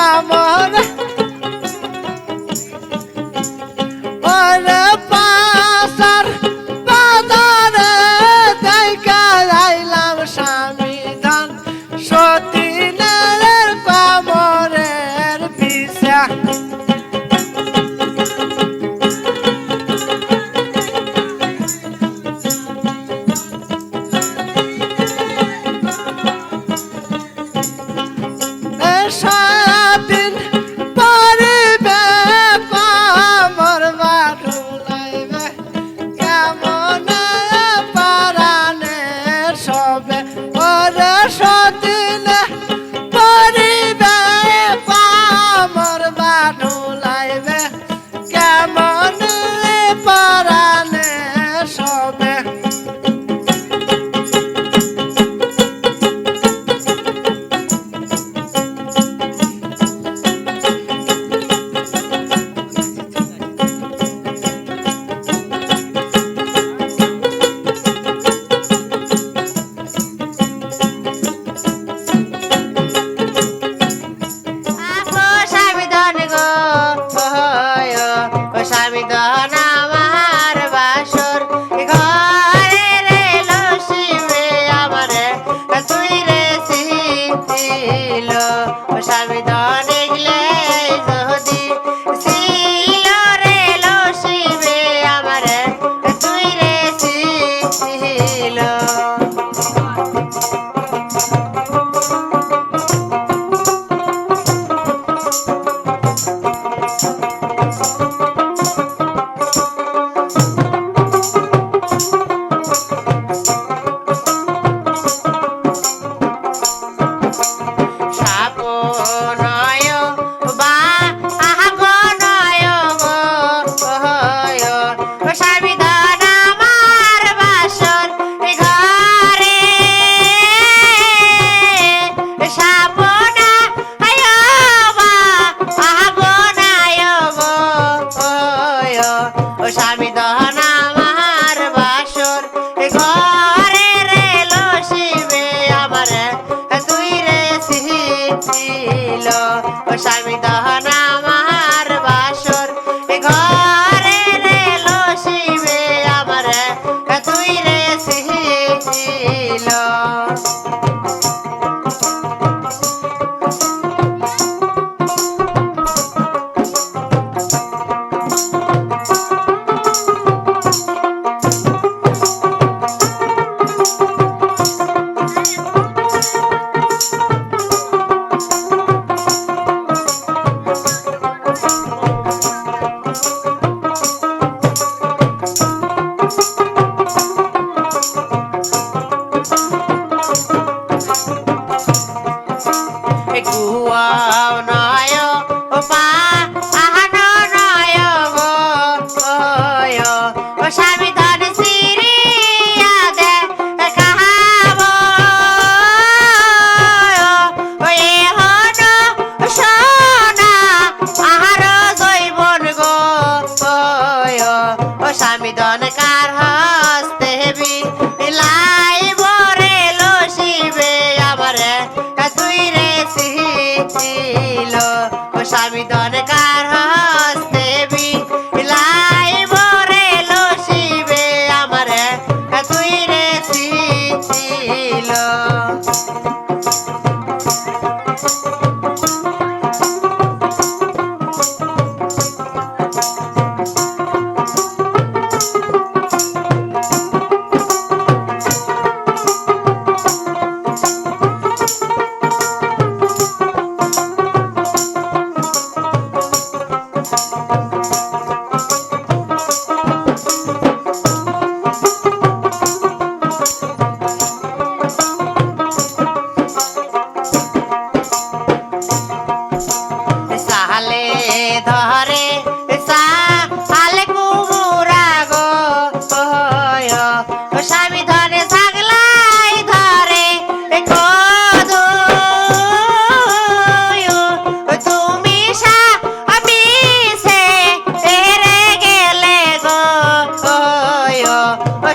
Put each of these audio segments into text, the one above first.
কামর ওরে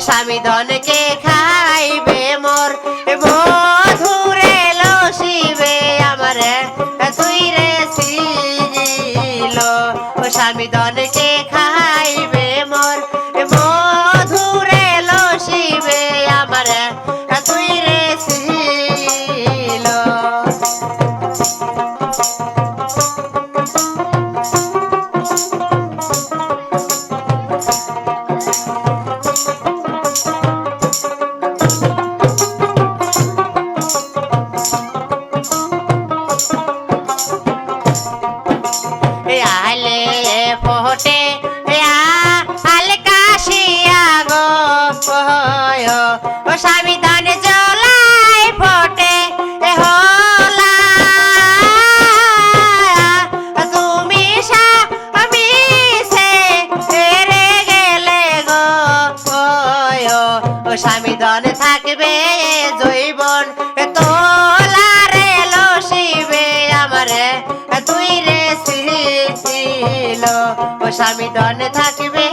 স্বামী ধনকে খাইবে হতে স্বামী ধনে থাকবে।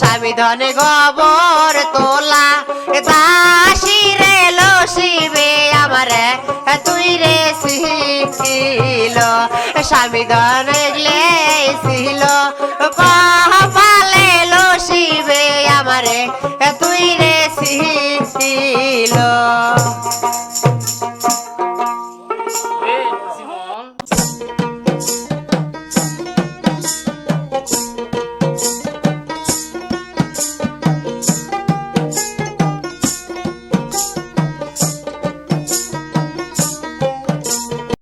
স্বামী ধনে গোবর তোলা, দাসি রে লসিবে আমার, তুই রে ছিল স্বামী ধনে ছিল পালে লসিবে আমার, তুই রে ছিল